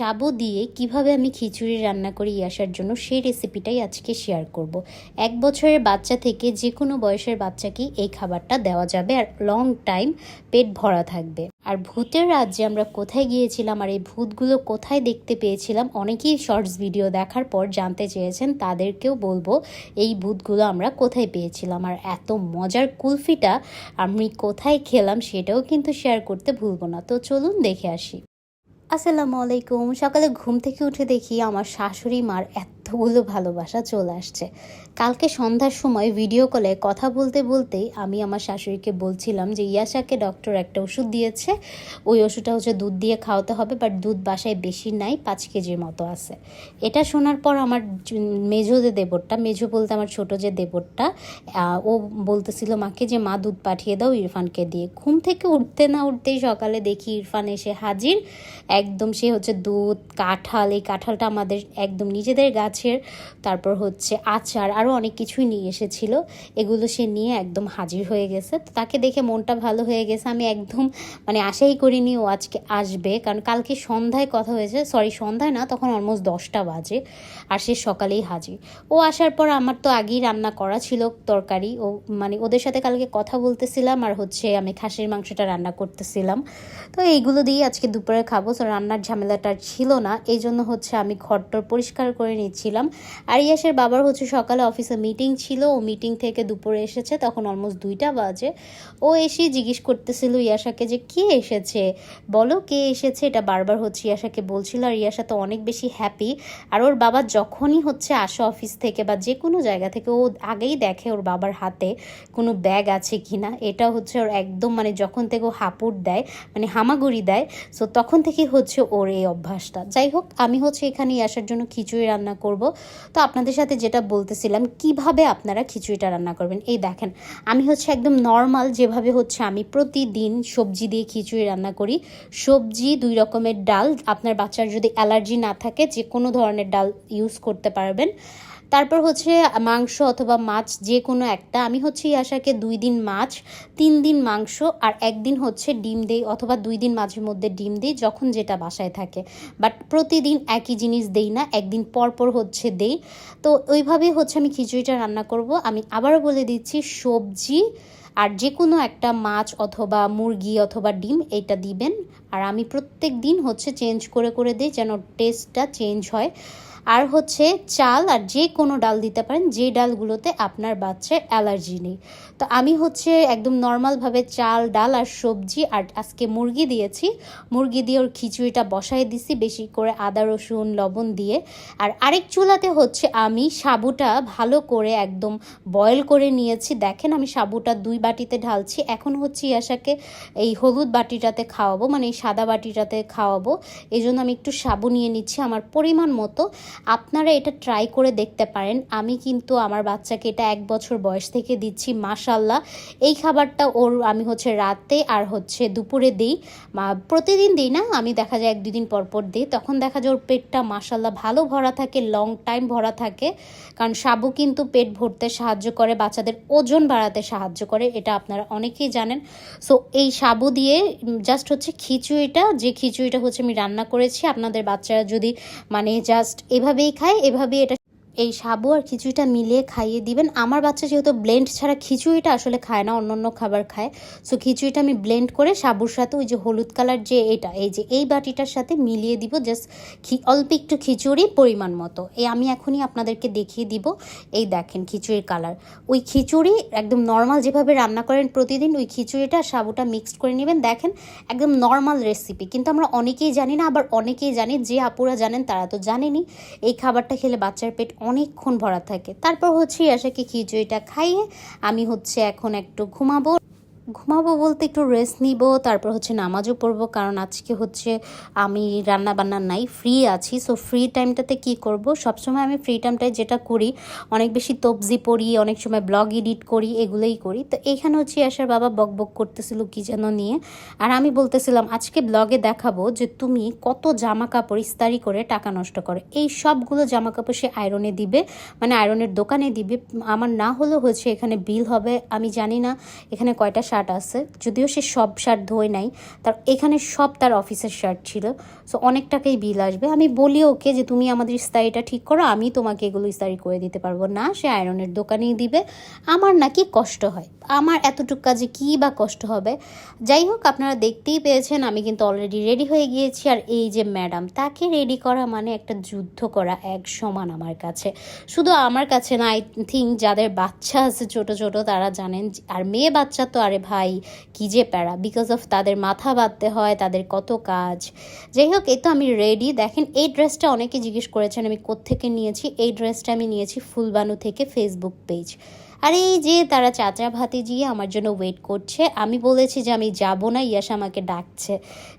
সাবু দিয়ে কীভাবে আমি খিচুড়ি রান্না করি আসার জন্য, সেই রেসিপিটাই আজকে শেয়ার করব। এক বছরের বাচ্চা থেকে যে কোনো বয়সের বাচ্চাকেই এই খাবারটা দেওয়া যাবে আর লং টাইম পেট ভরা থাকবে। আর ভূতের রাজ্যে আমরা কোথায় গিয়েছিলাম আর এই ভূতগুলো কোথায় দেখতে পেয়েছিলাম, অনেকেই শর্টস ভিডিও দেখার পর জানতে চেয়েছেন, তাদেরকেও বলব এই ভূতগুলো আমরা কোথায় পেয়েছিলাম। আর এত মজার কুলফিটা আমি কোথায় খেলাম সেটাও কিন্তু শেয়ার করতে ভুলবো না। তো চলুন দেখে আসি। আসসালামু আলাইকুম। সকালে ঘুম থেকে উঠে দেখি আমার শাশুড়ি মার এতগুলো ভালোবাসা চলে আসছে। কালকে সন্ধ্যার সময় ভিডিও কলে কথা বলতে বলতেই আমি আমার শাশুড়িকে বলছিলাম যে, ইয়াশাকে ডক্টর একটা ওষুধ দিয়েছে। ওই ওষুধটা হচ্ছে দুধ দিয়ে খাওয়াতে হবে বাট দুধ বাসায় বেশি নাই, পাঁচ কেজির মতো আছে। এটা শোনার পর আমার মেজো যে দেবরটা মেজো বলতে আমার ছোট যে দেবরটা ও বলতেছিল মাকে যে, মা, দুধ পাঠিয়ে দাও ইরফানকে দিয়ে। ঘুম থেকে উঠতে না উঠতেই সকালে দেখি ইরফান এসে হাজির। একদম সে হচ্ছে দুধ, কাঁঠাল, এই কাঁঠালটা আমাদের একদম নিজেদের গাছের তারপর হচ্ছে আচার আরও অনেক কিছুই নিয়ে এসেছিল। এগুলো সে নিয়ে একদম হাজির হয়ে গেছে। তো তাকে দেখে মনটা ভালো হয়ে গেছে। আমি একদম মানে আশাই করিনি ও আজকে আসবে। কারণ কালকে সন্ধ্যায় কথা হয়েছে। সরি, সন্ধ্যায় না, তখন অলমোস্ট দশটা বাজে। আর সে সকালেই হাজির। ও আসার পর আমার তো আগেই রান্না করা ছিল তরকারি। ও মানে ওদের সাথে কালকে কথা বলতেছিলাম আর হচ্ছে আমি খাসির মাংসটা রান্না করতেছিলাম। তো এইগুলো দিয়ে আজকে দুপুরে খাব। তো রান্নার ঝামেলাটা ছিল না। এই জন্য হচ্ছে আমি ঘরটর পরিষ্কার করে নিচ্ছিলাম আর ইয়াসের বাবার হচ্ছে সকালে অফিসে মিটিং ছিল। ও মিটিং থেকে দুপুরে এসেছে। তখন অলমোস্ট দুইটা বাজে। ও এসে জিজ্ঞেস করতেছিল ইয়াসাকে যে, কে এসেছে? বলো কে এসেছে? এটা বারবার হচ্ছে ইয়াসাকে বলছিল। আর ইয়াসা তো অনেক বেশি হ্যাপি আর ওর বাবা যখনই হচ্ছে আসে অফিস থেকে বা যে কোনো জায়গা থেকে, ও আগেই দেখে ওর বাবার হাতে কোনো ব্যাগ আছে কিনা। এটা হচ্ছে ওর একদম মানে যখন থেকে ও হাপুর দেয় মানে হামাগুড়ি দেয় সো তখন থেকেই হচ্ছে ওর এই অভ্যাসটা। যাই হোক, আমি হচ্ছে এখানে আসার জন্য খিচুড়ি রান্না করব। তো আপনাদের সাথে যেটা বলতেছিলাম, কীভাবে আপনারা খিচুড়িটা রান্না করবেন, এই দেখেন। আমি হচ্ছে একদম নর্মাল যেভাবে হচ্ছে আমি প্রতিদিন সবজি দিয়ে খিচুড়ি রান্না করি। সবজি দুই রকমের ডাল, আপনার বাচ্চার যদি অ্যালার্জি না থাকে যে কোনো ধরনের ডাল ইউজ করতে পারবেন। তারপর হচ্ছে মাংস অথবা মাছ যে কোনো একটা, আমি হচ্ছে এই আশাকে দুই দিন মাছ, তিন দিন মাংস আর একদিন হচ্ছে ডিম দেই অথবা দুই দিন মাঝে মধ্যে ডিম দিই যখন যেটা বাসায় থাকে। বাট প্রতিদিন একই জিনিস দেই না, একদিন পর পর হচ্ছে দেই। তো ওইভাবে হচ্ছে আমি খিচুড়িটা রান্না করব। আমি আবারও বলে দিচ্ছি, সবজি আর যে কোনো একটা মাছ অথবা মুরগি অথবা ডিম এটা দিবেন। আর আমি প্রত্যেক দিন হচ্ছে চেঞ্জ করে করে দিই যেন টেস্টটা চেঞ্জ হয়। আর হচ্ছে চাল আর যে কোনো ডাল দিতে পারেন, যে ডালগুলোতে আপনার বাচ্চার অ্যালার্জি নেই। তো আমি হচ্ছে একদম নর্মালভাবে চাল, ডাল আর সবজি আর আজকে মুরগি দিয়েছি। মুরগি দিয়ে ওর খিচুড়িটা বসাই দিছি, বেশি করে আদা, রসুন, লবণ দিয়ে। আর আরেক চুলাতে হচ্ছে আমি সাবুটা ভালো করে একদম বয়েল করে নিয়েছি। দেখেন আমি সাবুটা দুই বাটিতে ঢালছি। এখন হচ্ছে ইয়াশাকে এই হলুদ বাটিটাতে খাওয়াবো মানে এই সাদা বাটিটাতে খাওয়াবো। এই জন্য আমি একটু সাবু নিয়ে নিচ্ছি আমার পরিমাণ মতো। আপনারা এটা ট্রাই করে দেখতে পারেন। আমি কিন্তু আমার বাচ্চাকে এটা এক বছর বয়স থেকে দিচ্ছি মাশাল্লাহ এই খাবারটা ওর, আমি হচ্ছে রাতে আর হচ্ছে দুপুরে দিই। প্রতিদিন দিই না, আমি দেখা যায় এক দুদিন পর পর দিই। তখন দেখা যায় ওর পেটটা মাশাল্লাহ ভালো ভরা থাকে লং টাইম ভরা থাকে। কারণ সাবু কিন্তু পেট ভরতে সাহায্য করে, বাচ্চাদের ওজন বাড়াতে সাহায্য করে, এটা আপনারা অনেকেই জানেন। সো এই সাবু দিয়ে জাস্ট হচ্ছে খিচুড়িটা, যে খিচুড়িটা হচ্ছে আমি রান্না করেছি, আপনাদের বাচ্চারা যদি মানে জাস্ট এভাবেই খায় এভাবেই এটা এই সাবু আর খিচুড়িটা মিলিয়ে খাইয়ে দিবেন। আমার বাচ্চা যেহেতু ব্লেন্ড ছাড়া খিচুড়িটা আসলে খায় না অন্য অন্য খাবার খায়। সো খিচুড়িটা আমি ব্লেন্ড করে সাবুর সাথে ওই যে হলুদ কালার যে এটা, এই যে এই বাটিটার সাথে মিলিয়ে দিব জাস্ট অল্প একটু খিচুড়ি পরিমাণ মতো। এই আমি এখনই আপনাদেরকে দেখিয়ে দিব। এই দেখেন খিচুড়ির কালার ওই খিচুড়ি একদম নর্মাল যেভাবে রান্না করেন প্রতিদিন, ওই খিচুড়িটা, সাবুটা মিক্সড করে নেবেন। দেখেন একদম নর্মাল রেসিপি কিন্তু আমরা অনেকেই জানি না, আবার অনেকেই জানি, যে আপুরা জানেন তারা তো জানেনই, এই খাবারটা খেলে বাচ্চার পেট অনেকক্ষণ ভরা থাকে। তারপর হচ্ছে আশাকে খিচুড়িটা খাইয়ে আমি হচ্ছে এখন একটু ঘুমাবো ঘুমাবো বলতে একটু রেস্ট নিব, তারপর হচ্ছে নামাজও পড়ব, কারণ আজকে হচ্ছে আমি রান্না বান্না নাই ফ্রি আছি সো ফ্রি টাইমটাতে কি করব? সবসময় আমি ফ্রি টাইমটায় যেটা করি, অনেক বেশি তবজি পড়ি, অনেক সময় ব্লগ এডিট করি, এগুলোই করি। তো এখানে হচ্ছে আসার বাবা বক বক করতেছিল কি যেন নিয়ে। আর আমি বলতেছিলাম, আজকে ব্লগে দেখাবো যে তুমি কত জামা কাপড় ইস্তারি করে টাকা নষ্ট করো। এই সবগুলো জামা কাপড় সে আয়রনে দিবে মানে আয়রনের দোকানে দিবে। আমার না হলেও হচ্ছে এখানে বিল হবে, আমি জানি না, এখানে কয়টা শার্ট আছে। যদিও সে সব শার্ট ধোয় নাই, তার এখানে সব তার অফিসের শার্ট ছিল। সো অনেক টাকাই বিল আসবে। আমি বলি ওকে যে, তুমি আমাদের ইস্তারিটা ঠিক করো, আমি তোমাকে এগুলো ইস্তারি করে দিতে পারব। না, সে আয়রনের দোকানেই দিবে। আমার নাকি কষ্ট হয়। আমার এতটুকু কাজে কী বা কষ্ট হবে? যাই হোক, আপনারা দেখতেই পেয়েছেন, আমি কিন্তু অলরেডি রেডি হয়ে গিয়েছি। আর এই যে ম্যাডাম তাকে রেডি করা মানে একটা যুদ্ধ করা এক সমান আমার কাছে। শুধু আমার কাছে না আই থিঙ্ক যাদের বাচ্চা আছে, ছোট ছোট, তারা জানেন আর মেয়ে বাচ্চা তো আরে ভাই, কী যে প্যারা। বিকজ অফ তাদের মাথা বাঁধতে হয়, তাদের কত কাজ। যাই হোক এই তো আমি রেডি দেখেন, এই ড্রেসটা অনেকে জিজ্ঞেস করেছেন, আমি কোত্থেকে নিয়েছি? এই ড্রেসটা আমি নিয়েছি ফুলবানু থেকে ফেসবুক পেজ আর এই যে তারা চাচা ভাতিজি আমার জন্য ওয়েট করছে, আমি বলেছি যে আমি যাব না ইয়াস আমাকে ডাকছে।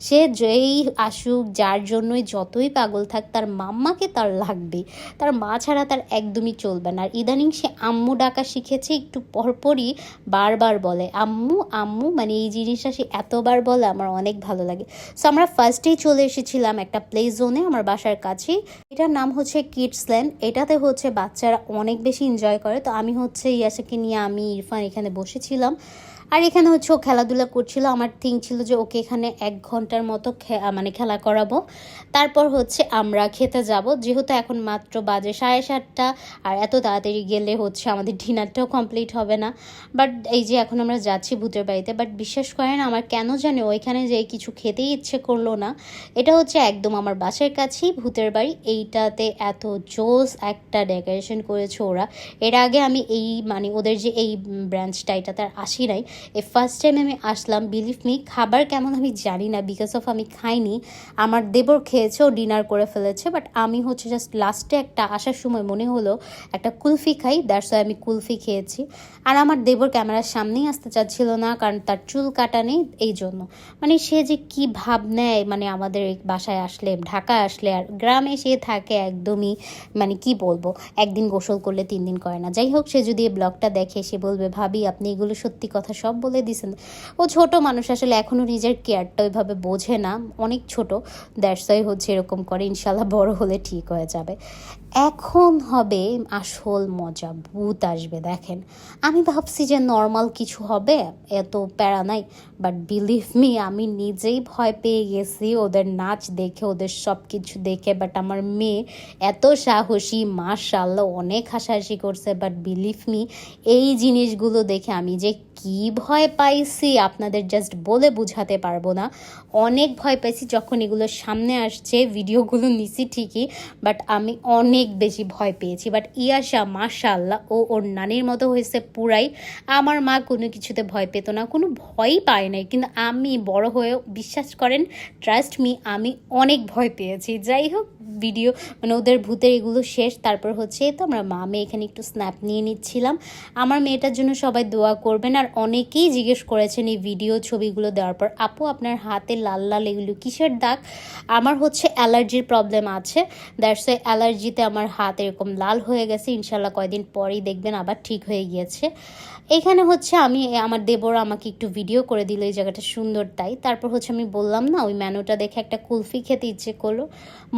সে যেই আসুক, যার জন্যই যতই পাগল থাক, তার মাম্মাকে তার লাগবে। তার মা ছাড়া তার একদমই চলবে না। আর ইদানিং সে আম্মু ডাকা শিখেছে, একটু পরপরই বারবার বলে, আম্মু আম্মু মানে এই জিনিসটা সে এতবার বলে, আমার অনেক ভালো লাগে। সো আমরা ফার্স্টেই চলে এসেছিলাম একটা প্লে জোনে আমার বাসার কাছেই। এটার নাম হচ্ছে কিডস ল্যান্ড এটাতে হচ্ছে বাচ্চারা অনেক বেশি এনজয় করে। তো আমি হচ্ছে ইয়াসাকে নিয়ে আমি ইরফান এখানে বসেছিলাম। আর এখানে হচ্ছে ও খেলাধুলা করছিল, আমার থিঙ্ক ছিল যে ওকে এখানে এক ঘণ্টার মতো মানে খেলা করাবো। তারপর হচ্ছে আমরা খেতে যাব, যেহেতু এখন মাত্র বাজে সাড়ে সাতটা, আর এত তাড়াতাড়ি গেলে হচ্ছে আমাদের ডিনারটাও কমপ্লিট হবে না। বাট এই যে এখন আমরা যাচ্ছি ভূতের বাড়িতে বাট বিশ্বাস করেন আমার কেন জানে ওইখানে যে কিছু খেতেই ইচ্ছে করল না। এটা হচ্ছে একদম আমার বাসার কাছেই ভূতের বাড়ি, এইটাতে এত জোস একটা ডেকোরেশন করেছে ওরা। এর আগে আমি এই মানে ওদের যে এই ব্রাঞ্চটা এটাতে আর আসি নাই। এই ফার্স্ট টাইম আমি আসলাম বিলিভ মি খাবার কেমন আমি জানি না বিকজ অফ আমি খাইনি। আমার দেবর খেয়েছে, ও ডিনার করে ফেলেছে বাট আমি হচ্ছে জাস্ট লাস্টে একটা আসার সময় মনে হলো, একটা কুলফি খাই দ্যাটস ওয়াই আমি কুলফি খেয়েছি। আর আমার দেবর ক্যামেরার সামনেই আসতে চাচ্ছিল না, কারণ তার চুল কাটা নেই, এই জন্য। মানে সে যে কি ভাব নেয় মানে আমাদের বাসায় আসলে, ঢাকায় আসলে, আর গ্রামে সে থাকে একদমই মানে কি বলব, একদিন গোসল করলে তিন দিন করে না। যাই হোক, সে যদি এই ব্লগটা দেখে, সে বলবে, ভাবি, আপনি এগুলো সত্যি কথা সব বলে দিছেন। ও ছোট মানুষ, আসলে এখনও নিজের কেয়ারটা ওইভাবে বোঝে না। অনেক ছোট। দ্যাটস ওয়াই হচ্ছে এরকম করে। ইনশাল্লাহ বড় হলে ঠিক হয়ে যাবে। এখন হবে আসল মজা। ভূত আসবে, দেখেন। আমি ভাবছি যে নর্মাল কিছু হবে, এত প্যারা নাই। বাট বিলিভ মি আমি নিজেই ভয় পেয়ে গেছি ওদের নাচ দেখে, ওদের সব কিছু দেখে। বাট আমার মেয়ে এত সাহসী মাশাল্লাহ অনেক হাসাহাসি করছে। বাট বিলিভ মি এই জিনিসগুলো দেখে আমি যে কি ভয় পাইছি, আপনাদের জাস্ট বলে বুঝাতে পারব না। অনেক ভয় পাইছি যখন এগুলো সামনে আসছে, ভিডিওগুলো নিছি ঠিকই বাট আমি অনেক বেশি ভয় পেয়েছি। বাট ইয়াশা মাশাল্লাহ ও ওর নানির মতো হয়েছে পুরাই। আমার মা কোনো কিছুতে ভয় পেত না, কোনো ভয়ই পায় নাই। কিন্তু আমি বড় হয়েও বিশ্বাস করেন ট্রাস্ট মি আমি অনেক ভয় পেয়েছি। যাই হোক ভিডিও মানে ওদের ভূতের এগুলো শেষ। তারপর হচ্ছে, তো আমরা মা মেয়ে এখানে একটু স্ন্যাপ নিয়ে নিচ্ছিলাম। আমার মেয়েটার জন্য সবাই দোয়া করবেন। আর অনেকেই জিজ্ঞেস করেছেন এই ভিডিও ছবিগুলো দেওয়ার পর, আপু, আপনার হাতে লাল লাল এগুলো কিসের দাগ? আমার হচ্ছে অ্যালার্জির প্রবলেম আছে। দ্যাটস ওয়াই অ্যালার্জিতে আমার হাত এরকম লাল হয়ে গেছে। ইনশাল্লাহ কয়দিন পরেই দেখবেন আবার ঠিক হয়ে গিয়েছে। এখানে হচ্ছে আমি, আমার দেবর আমাকে একটু ভিডিও করে দিল, এই জায়গাটা সুন্দর তাই। তারপর হচ্ছে আমি বললাম, না, ওই মেনুটা দেখে একটা কুলফি খেতে ইচ্ছে করল।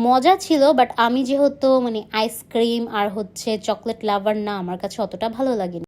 মজা ছিল বাট আমি যেহেতু মানে আইসক্রিম আর হচ্ছে চকলেট লাভার না, আমার কাছে অতটা ভালো লাগেনি।